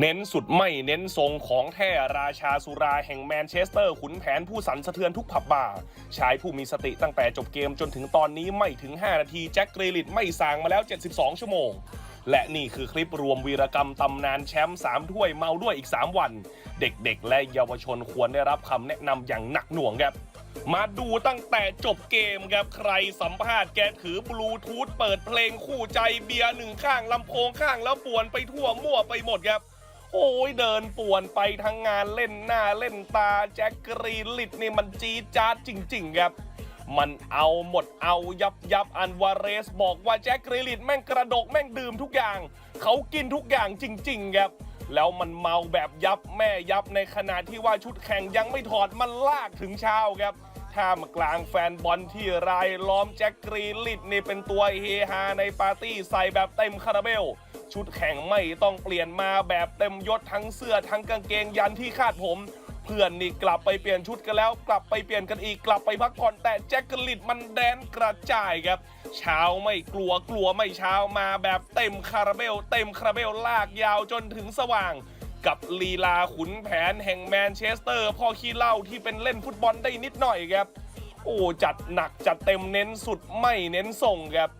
เน้นสุดไม่เน้นทรงของแท้ราชาสุราแห่งแมนเชสเตอร์ขุนแผนผู้สันสะเทือนทุกผับบาร์ชายผู้มีสติตั้งแต่จบเกมจนถึงตอนนี้ไม่ถึง 5 นาทีแจ็คกรีลิตไม่สางมาแล้ว 72 ชั่วโมง และนี่คือคลิปรวมวีรกรรมตำนานแชมป์3ถ้วยเมาด้วยอีก 3 วัน เด็กๆ และเยาวชนควรได้รับคำแนะนำอย่างหนักหน่วงครับมาดูตั้งแต่จบเกมครับ ใครสัมภาษณ์แกถือบลูทูธเปิดเพลงคู่ใจเบียร์หนึ่งข้างลำโพงข้างแล้วป่วนไปทั่วมั่วไปหมดครับ โอ้ยเดินป่วนไปทั้งงานเล่นหน้าเล่นตาแจ็คกรีนลิดนี่มันจี๊ดจ๊าดจริง ๆ ครับ มันเอาหมดเอายับยับอันวาเรสบอกว่าแจ็คกรีลิดแม่งกระดกแม่งดื่มทุกอย่าง เขากินทุกอย่างจริง ๆ ครับ แล้วมันเมาแบบยับแม่ยับในขณะที่ว่าชุดแข่งยังไม่ถอดมันลากถึงเช้าครับ ท่ามกลางแฟนบอลที่รายล้อมแจ็คกรีลิดนี่เป็นตัวเฮฮาในปาร์ตี้ใส่แบบเต็มคาราเบล ชุดแข่งไม่ต้องเปลี่ยนมาแบบเต็มยศทั้งเสื้อทั้งกางเกงยันที่คาดผม เพื่อนนี่กลับไปเปลี่ยนชุดกันแล้ว กลับไปเปลี่ยนกันอีกกลับไปพักผ่อนแต่แจ็คกลิดมันแดนกระจายครับ เช้าไม่กลัวกลัวไม่เช้ามาแบบเต็มคาราเบล เต็มคาราเบลลากยาวจนถึงสว่าง กับลีลาขุนแผนแห่งแมนเชสเตอร์ พ่อขี้เหล่าที่เป็นเล่นฟุตบอลได้นิดหน่อยครับ โอ้จัดหนักจัดเต็มเน้นสุดไม่เน้นส่งครับ